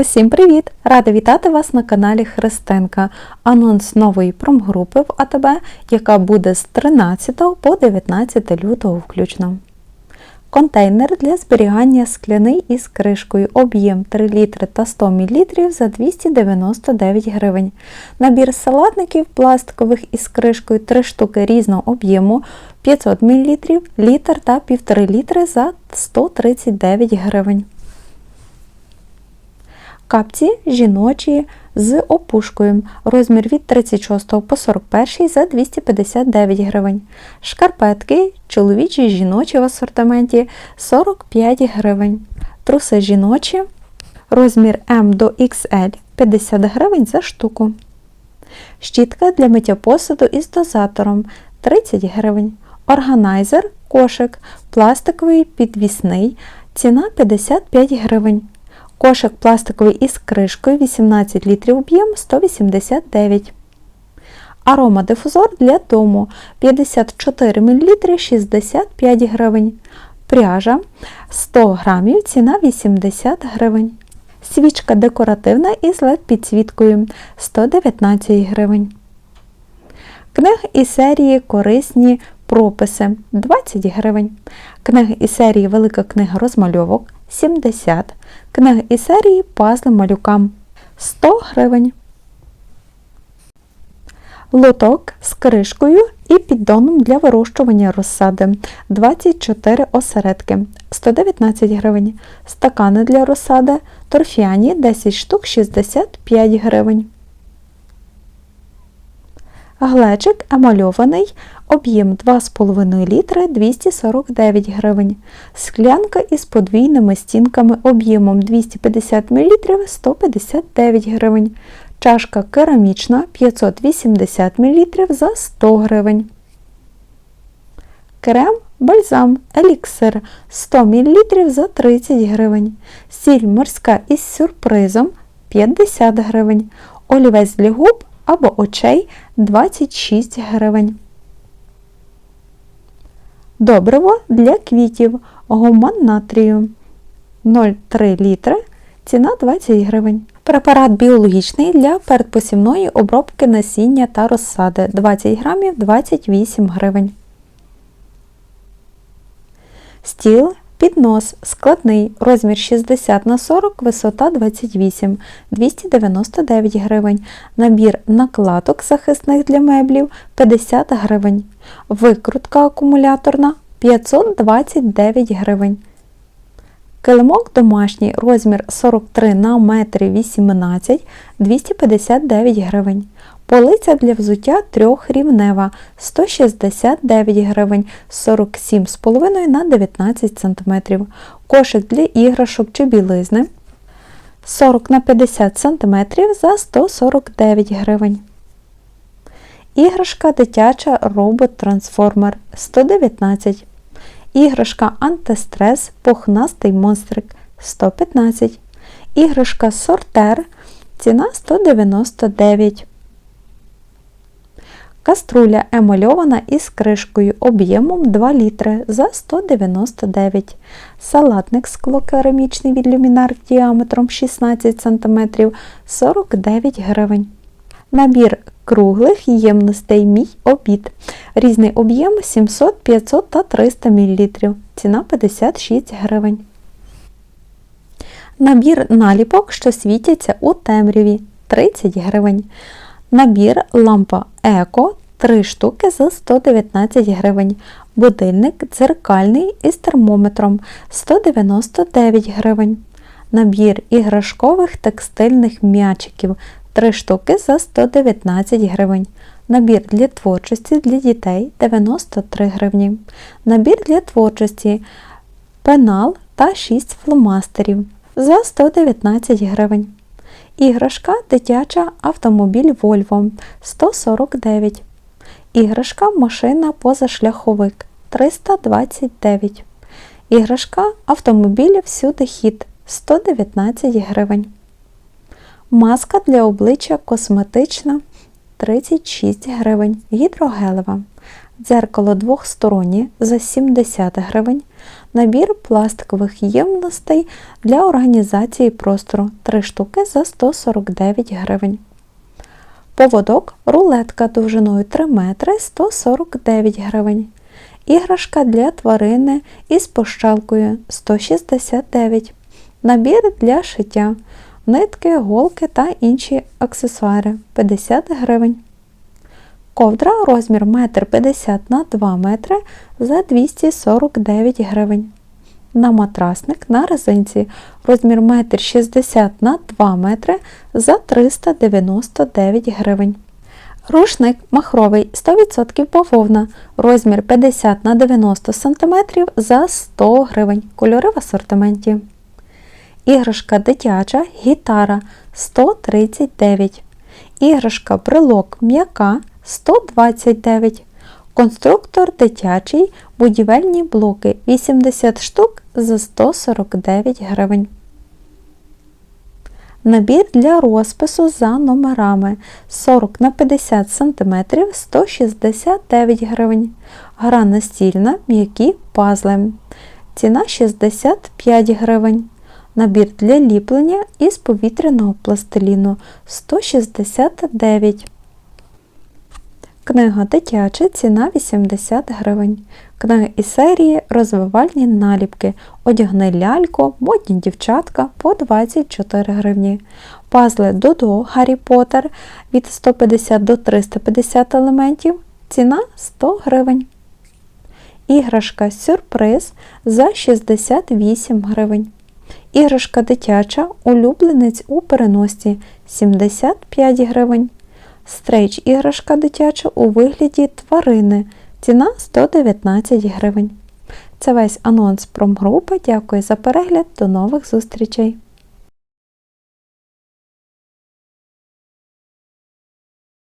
Усім привіт! Рада вітати вас на каналі Христинка. Анонс нової промгрупи в АТБ, яка буде з 13 по 19 лютого включно. Контейнер для зберігання скляний із кришкою об'єм 3 літри та 100 мл за 299 гривень. Набір салатників пластикових із кришкою 3 штуки різного об'єму 500 мл, літр та 1,5 літри за 139 гривень. Капці жіночі з опушкою. Розмір від 36 по 41 за 259 гривень. Шкарпетки чоловічі жіночі в асортименті 45 гривень. Труси жіночі. Розмір М до XL 50 гривень за штуку. Щітка для миття посуду із дозатором 30 гривень. Органайзер кошик пластиковий підвісний. Ціна 55 гривень. Кошик пластиковий із кришкою 18 літрів об'єм 189. Аромадифузор для дому 54 мл 65 гривень. Пряжа 100 грамів, ціна 80 гривень. Свічка декоративна із LED підсвіткою 119 гривень. Книг із серії Корисні прописи 20 гривень. Книг із серії Велика книга розмальовок 70 Книги із серії Пазли малюкам 100 гривень. Лоток з кришкою і піддоном для вирощування розсади 24 осередки 119 гривень. Стакани для розсади торфяні 10 штук 65 гривень. Глечик емальований, об'єм 2,5 літри 249 гривень. Склянка із подвійними стінками об'ємом 250 мл 159 гривень. Чашка керамічна 580 мл за 100 гривень. Крем бальзам еліксир 100 мл за 30 гривень. Сіль морська із сюрпризом 50 гривень. Олівець для губ або очей 26 гривень. Добриво для квітів гуман натрію 0,3 літри. Ціна 20 гривень. Препарат біологічний для передпосівної обробки насіння та розсади 20 грамів 28 гривень. Стіл Піднос складний, розмір 60 на 40, висота 28, 299 гривень. Набір накладок захисних для меблів 50 гривень. Викрутка акумуляторна 529 гривень. Килимок домашній розмір 43 на 1,18 м 259 гривень. Полиця для взуття трьохрівнева 169 гривень 47,5 на 19 см. Кошик для іграшок чи білизни. 40 на 50 см за 149 гривень. Іграшка дитяча робот-трансформер. 119 Іграшка антистрес пухнастий монстрик. 115 Іграшка сортер. Ціна 199 Каструля емальована із кришкою об'ємом 2 літри за 199 Салатник склокерамічний від люмінар діаметром 16 см 49 гривень. Набір круглих ємностей мій обід. Різний об'єм 700, 500 та 300 мл. Ціна 56 гривень. Набір наліпок, що світяться у темряві 30 гривень. Набір лампа Еко 3 штуки за 119 гривень. Будильник дзеркальний із термометром 199 гривень. Набір іграшкових текстильних м'ячиків 3 штуки за 119 гривень. Набір для творчості для дітей 93 гривні. Набір для творчості пенал та 6 фломастерів за 119 гривень. Іграшка дитяча автомобіль Volvo 149. Іграшка машина позашляховик 329. Іграшка автомобіль всюди хід 119 гривень. Маска для обличчя косметична 36 гривень. Гідрогелева. дзеркало двохстороннє за 70 гривень, набір пластикових ємностей для організації простору 3 штуки за 149 гривень. Поводок рулетка довжиною 3 метри 149 гривень. Іграшка для тварини із пощалкою 169 Набір для шиття, нитки, голки та інші аксесуари 50 гривень. Ковдра розмір 1,50 м на 2 метри за 249 гривень. На матрасник на резинці розмір 1,60 м на 2 метри за 399 гривень. Рушник махровий 100% бавовна, розмір 50 на 90 см за 100 гривень. Кольори в асортименті. Іграшка дитяча гітара 139. Іграшка брелок м'яка 129. Конструктор дитячий будівельні блоки 80 штук за 149 гривень. Набір для розпису за номерами 40 на 50 см 169 гривень. Гра настільна, м'які пазли. Ціна 65 гривень. Набір для ліплення із повітряного пластиліну 169 Книга дитяча, ціна 80 гривень. Книга із серії Розвивальні наліпки. Одягни ляльку, модні дівчатка по 24 гривні. Пазли Додо Гаррі Поттер від 150 до 350 елементів. Ціна 100 гривень. Іграшка Сюрприз за 68 гривень. Іграшка дитяча, улюбленець у переносці 75 гривень. Стрейч іграшка дитяча у вигляді тварини. Ціна 119 гривень. Це весь анонс промгрупи. Дякую за перегляд. До нових зустрічей!